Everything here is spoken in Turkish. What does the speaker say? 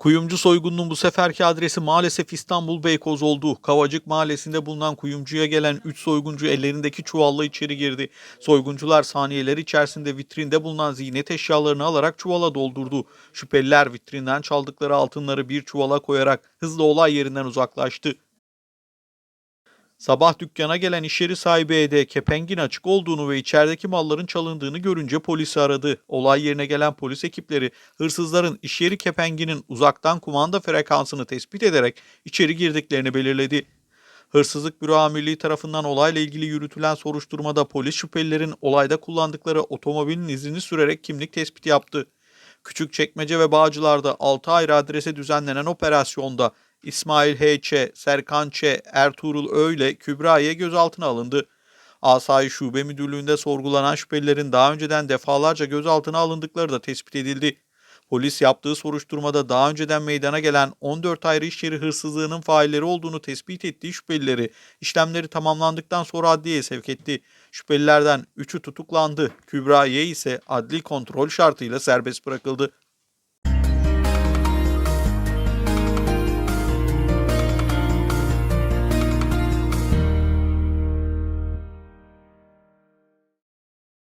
Kuyumcu soygununun bu seferki adresi maalesef İstanbul Beykoz oldu. Kavacık mahallesinde bulunan kuyumcuya gelen 3 soyguncu ellerindeki çuvalla içeri girdi. Soyguncular saniyeler içerisinde vitrinde bulunan ziynet eşyalarını alarak çuvala doldurdu. Şüpheliler vitrinden çaldıkları altınları bir çuvala koyarak hızla olay yerinden uzaklaştı. Sabah dükkana gelen iş yeri sahibi Ede kepengin açık olduğunu ve içerideki malların çalındığını görünce polisi aradı. Olay yerine gelen polis ekipleri hırsızların iş yeri kepenginin uzaktan kumanda frekansını tespit ederek içeri girdiklerini belirledi. Hırsızlık Büro Amirliği tarafından olayla ilgili yürütülen soruşturmada polis şüphelilerin olayda kullandıkları otomobilin izini sürerek kimlik tespiti yaptı. Küçükçekmece ve Bağcılar'da 6 ayrı adrese düzenlenen operasyonda İsmail H.Ç., Serkan Ç., Ertuğrul Ö ile Kübra Y gözaltına alındı. Asayiş Şube Müdürlüğü'nde sorgulanan şüphelilerin daha önceden defalarca gözaltına alındıkları da tespit edildi. Polis yaptığı soruşturmada daha önceden meydana gelen 14 ayrı iş yeri hırsızlığının failleri olduğunu tespit ettiği şüphelileri işlemleri tamamlandıktan sonra adliyeye sevk etti. Şüphelilerden 3'ü tutuklandı. Kübra Y ise adli kontrol şartıyla serbest bırakıldı.